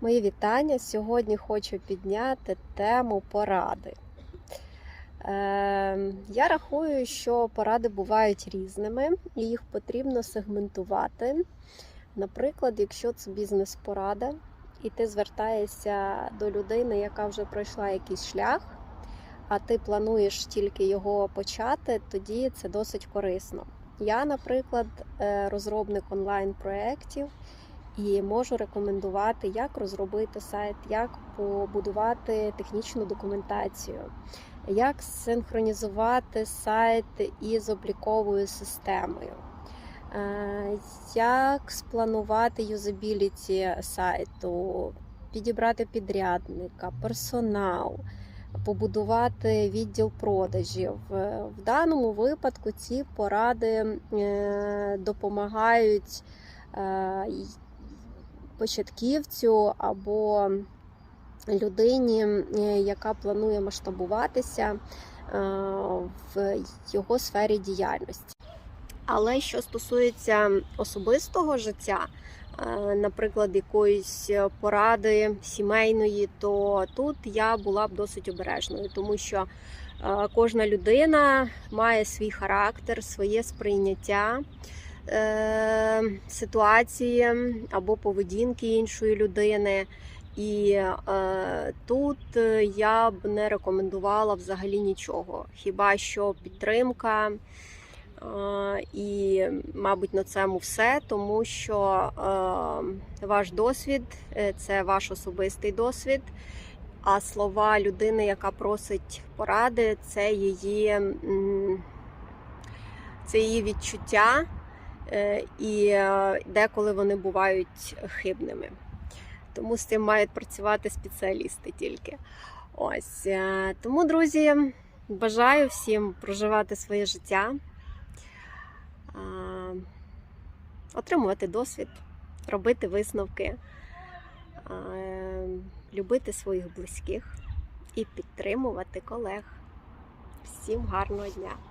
Мої вітання. Сьогодні хочу підняти тему поради. Е, я рахую, що поради бувають різними і їх потрібно сегментувати. Наприклад, якщо це бізнес-порада, і ти звертаєшся до людини, яка вже пройшла якийсь шлях, а ти плануєш тільки його почати, тоді це досить корисно. Я, наприклад, е, розробник онлайн-проєктів і можу рекомендувати, як розробити сайт, як побудувати технічну документацію, як синхронізувати сайт із обліковою системою, е, як спланувати юзабіліті сайту, підібрати підрядника, персонал. Побудувати відділ продажів Е, в даному випадку ці поради е, допомагають початківцю або людині, е, яка планує масштабуватися е, в його сфері діяльності. Але що стосується особистого життя, е, наприклад, якоїсь поради сімейної, то тут я була б досить обережною, тому що кожна людина має свій характер, своє сприйняття е, ситуації або поведінки іншої людини. І е, тут е, я б не рекомендувала взагалі нічого. Хіба що підтримка. Е, І, мабуть, на цьому все, тому що е, ваш досвід е, це ваш особистий досвід. А слова людини, яка просить поради, це її, це її відчуття, і е, деколи вони бувають хибними. Тому з цим мають працювати спеціалісти тільки. Ось е, тому, друзі, бажаю всім проживати своє життя, е, отримувати досвід, робити висновки, е, любити своїх близьких і підтримувати колег. Всім гарного дня!